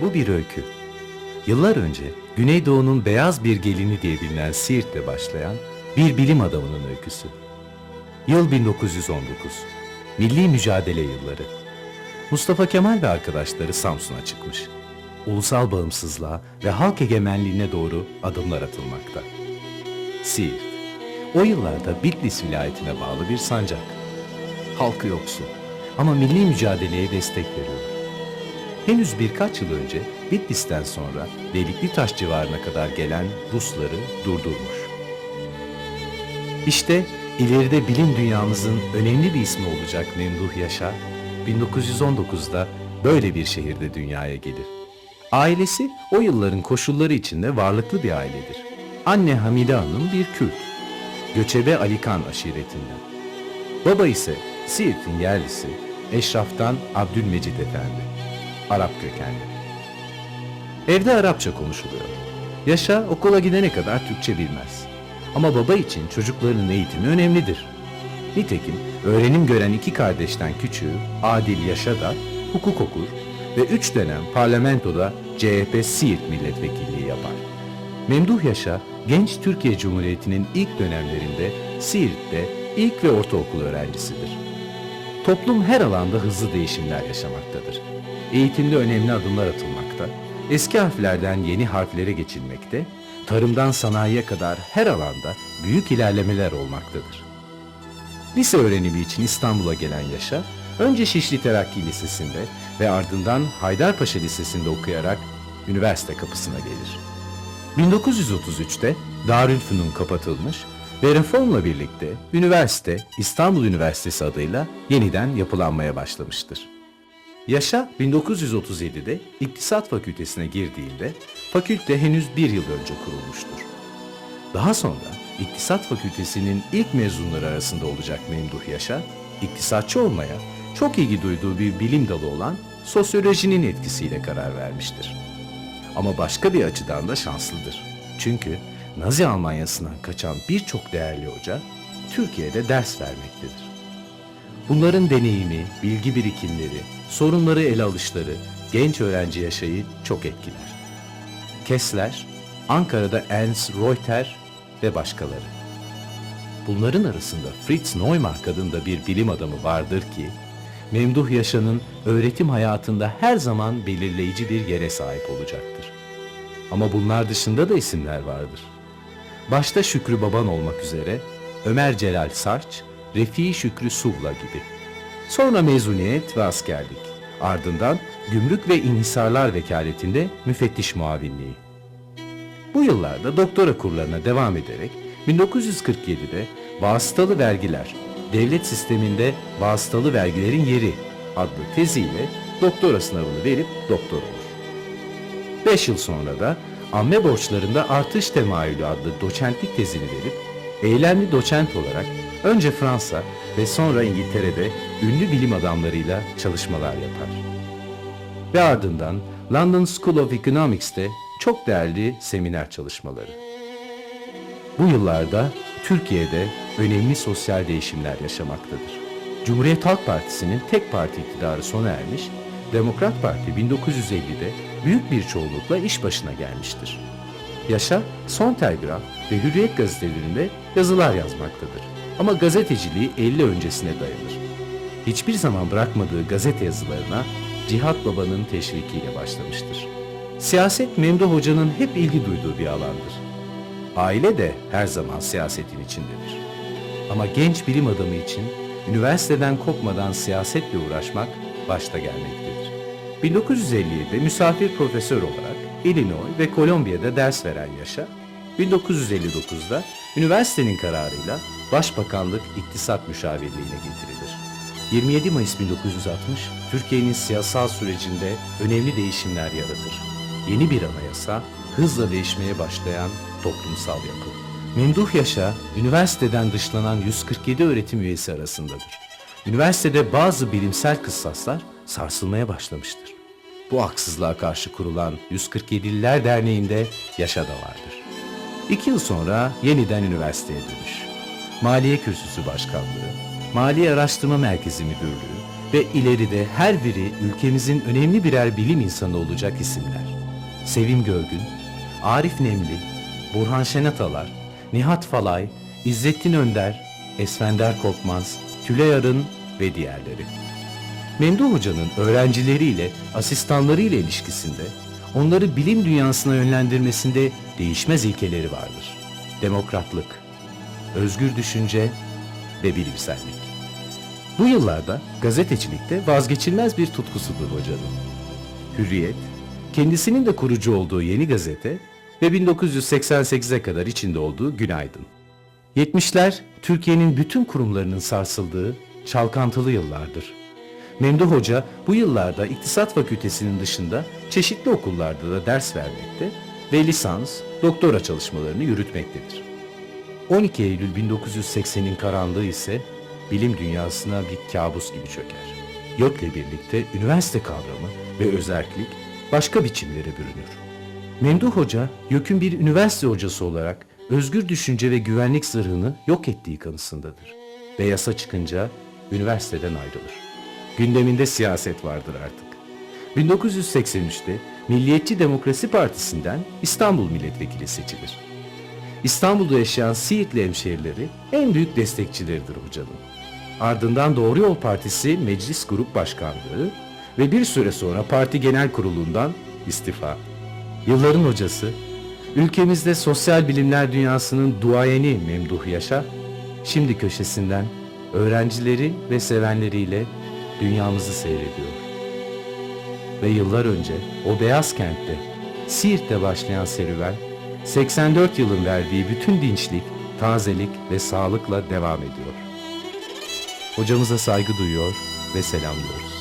Bu bir öykü. Yıllar önce Güneydoğu'nun beyaz bir gelini diye bilinen Siirt'te başlayan bir bilim adamının öyküsü. Yıl 1919. Milli mücadele yılları. Mustafa Kemal ve arkadaşları Samsun'a çıkmış. Ulusal bağımsızlığa ve halk egemenliğine doğru adımlar atılmakta. Siirt. O yıllarda Bitlis vilayetine bağlı bir sancak. Halkı yoksul ama milli mücadeleye destek veriyor. Henüz birkaç yıl önce Bitlis'ten sonra Delikli civarına kadar gelen Rusları durdurmuş. İşte ileride bilim dünyamızın önemli bir ismi olacak Memduh Yaşar, 1919'da böyle bir şehirde dünyaya gelir. Ailesi o yılların koşulları içinde varlıklı bir ailedir. Anne Hamide Hanım bir Kürt, göçebe Alikan aşiretinden. Baba ise Siirt'in yerlisi, Eşraf'tan Abdülmecid Efendi, Arap kökenli. Evde Arapça konuşuluyor. Yaşa okula gidene kadar Türkçe bilmez. Ama baba için çocukların eğitimi önemlidir. Nitekim öğrenim gören iki kardeşten küçüğü Adil Yaşa da hukuk okur ve üç dönem parlamentoda CHP Siirt milletvekilliği yapar. Memduh Yaşa, genç Türkiye Cumhuriyeti'nin ilk dönemlerinde Siirt'te ilk ve ortaokul öğrencisidir. Toplum her alanda hızlı değişimler yaşamaktadır. Eğitimde önemli adımlar atılmakta, eski harflerden yeni harflere geçilmekte, tarımdan sanayiye kadar her alanda büyük ilerlemeler olmaktadır. Lise öğrenimi için İstanbul'a gelen Yaşar, önce Şişli Terakki Lisesi'nde ve ardından Haydarpaşa Lisesi'nde okuyarak üniversite kapısına gelir. 1933'te Darülfünun kapatılmış ve reformla birlikte üniversite İstanbul Üniversitesi adıyla yeniden yapılanmaya başlamıştır. Yaşa 1937'de İktisat Fakültesine girdiğinde fakülte henüz bir yıl önce kurulmuştur. Daha sonra İktisat Fakültesinin ilk mezunları arasında olacak Memduh Yaşar, iktisatçı olmaya çok ilgi duyduğu bir bilim dalı olan sosyolojinin etkisiyle karar vermiştir. Ama başka bir açıdan da şanslıdır. Çünkü Nazi Almanyası'ndan kaçan birçok değerli hoca Türkiye'de ders vermektedir. Bunların deneyimi, bilgi birikimleri, sorunları ele alışları genç öğrenci yaşayı çok etkiler. Kessler, Ankara'da Ernst Reuter ve başkaları. Bunların arasında Fritz Neumark adında bir bilim adamı vardır ki, Memduh Yaşar'ın öğretim hayatında her zaman belirleyici bir yere sahip olacaktır. Ama bunlar dışında da isimler vardır. Başta Şükrü Baban olmak üzere Ömer Celal Sarç, Refii Şükrü Suvla gibi. Sonra mezuniyet ve askerlik. Ardından gümrük ve inhisarlar vekaletinde müfettiş muavinliği. Bu yıllarda doktora kurlarına devam ederek 1947'de Vasıtalı Vergiler, Devlet Sisteminde Vasıtalı Vergilerin Yeri adlı teziyle doktora sınavını verip doktor olur. 5 yıl sonra da Amme Borçlarında Artış Temayülü adlı doçentlik tezini verip eylemli doçent olarak önce Fransa ve sonra İngiltere'de ünlü bilim adamlarıyla çalışmalar yapar. Ve ardından London School of Economics'te çok değerli seminer çalışmaları. Bu yıllarda Türkiye'de önemli sosyal değişimler yaşamaktadır. Cumhuriyet Halk Partisi'nin tek parti iktidarı sona ermiş, Demokrat Parti 1950'de büyük bir çoğunlukla iş başına gelmiştir. Yaşa, Son Telgraf ve Hürriyet gazetelerinde yazılar yazmaktadır. Ama gazeteciliği 50 öncesine dayanır. Hiçbir zaman bırakmadığı gazete yazılarına Cihat Baba'nın teşvikiyle başlamıştır. Siyaset Memduh Hoca'nın hep ilgi duyduğu bir alandır. Aile de her zaman siyasetin içindedir. Ama genç bilim adamı için üniversiteden kopmadan siyasetle uğraşmak başta gelmektedir. 1957'de misafir profesör olarak Illinois ve Kolombiya'da ders veren Yaşa, 1959'da üniversitenin kararıyla Başbakanlık İktisat Müşavirliğine getirilir. 27 Mayıs 1960, Türkiye'nin siyasal sürecinde önemli değişimler yaratır. Yeni bir anayasa, hızla değişmeye başlayan toplumsal yapı. Memduh Yaşa, üniversiteden dışlanan 147 öğretim üyesi arasındadır. Üniversitede bazı bilimsel kıssaslar sarsılmaya başlamıştır. Bu haksızlığa karşı kurulan 147'liler Derneği'nde Yaşa da vardır. İki yıl sonra yeniden üniversiteye dönüş. Maliye Kürsüsü Başkanlığı, Maliye Araştırma Merkezi Müdürlüğü ve ileride her biri ülkemizin önemli birer bilim insanı olacak isimler. Sevim Görgün, Arif Nemli, Burhan Şenatalar, Nihat Falay, İzzettin Önder, Esfender Korkmaz, Tülay Arın ve diğerleri. Memduh Hoca'nın öğrencileriyle, asistanlarıyla ilişkisinde, onları bilim dünyasına yönlendirmesinde değişmez ilkeleri vardır. Demokratlık, özgür düşünce ve bilimsellik. Bu yıllarda gazetecilikte vazgeçilmez bir tutkusudur hocanın. Hürriyet, kendisinin de kurucu olduğu yeni gazete ve 1988'e kadar içinde olduğu Günaydın. 70'ler Türkiye'nin bütün kurumlarının sarsıldığı çalkantılı yıllardır. Memduh Hoca bu yıllarda İktisat Fakültesinin dışında çeşitli okullarda da ders vermekte ve lisans, doktora çalışmalarını yürütmektedir. 12 Eylül 1980'in karanlığı ise bilim dünyasına bir kabus gibi çöker. YÖK'le birlikte üniversite kavramı ve özerklik başka biçimlere bürünür. Memduh Hoca, YÖK'ün bir üniversite hocası olarak özgür düşünce ve güvenlik zırhını yok ettiği kanısındadır. Ve yasa çıkınca üniversiteden ayrılır. Gündeminde siyaset vardır artık. 1983'te Milliyetçi Demokrasi Partisi'nden İstanbul Milletvekili seçilir. İstanbul'da yaşayan Siirtli hemşehrileri en büyük destekçileridir hocanın. Ardından Doğru Yol Partisi Meclis Grup Başkanlığı ve bir süre sonra parti genel kurulundan istifa. Yılların hocası, ülkemizde sosyal bilimler dünyasının duayeni Memduh Yaşar, şimdi köşesinden öğrencileri ve sevenleriyle dünyamızı seyrediyor. Ve yıllar önce o beyaz kentte, Siirt'te başlayan serüven, 84 yılın verdiği bütün dinçlik, tazelik ve sağlıkla devam ediyor. Hocamıza saygı duyuyor ve selamlıyoruz.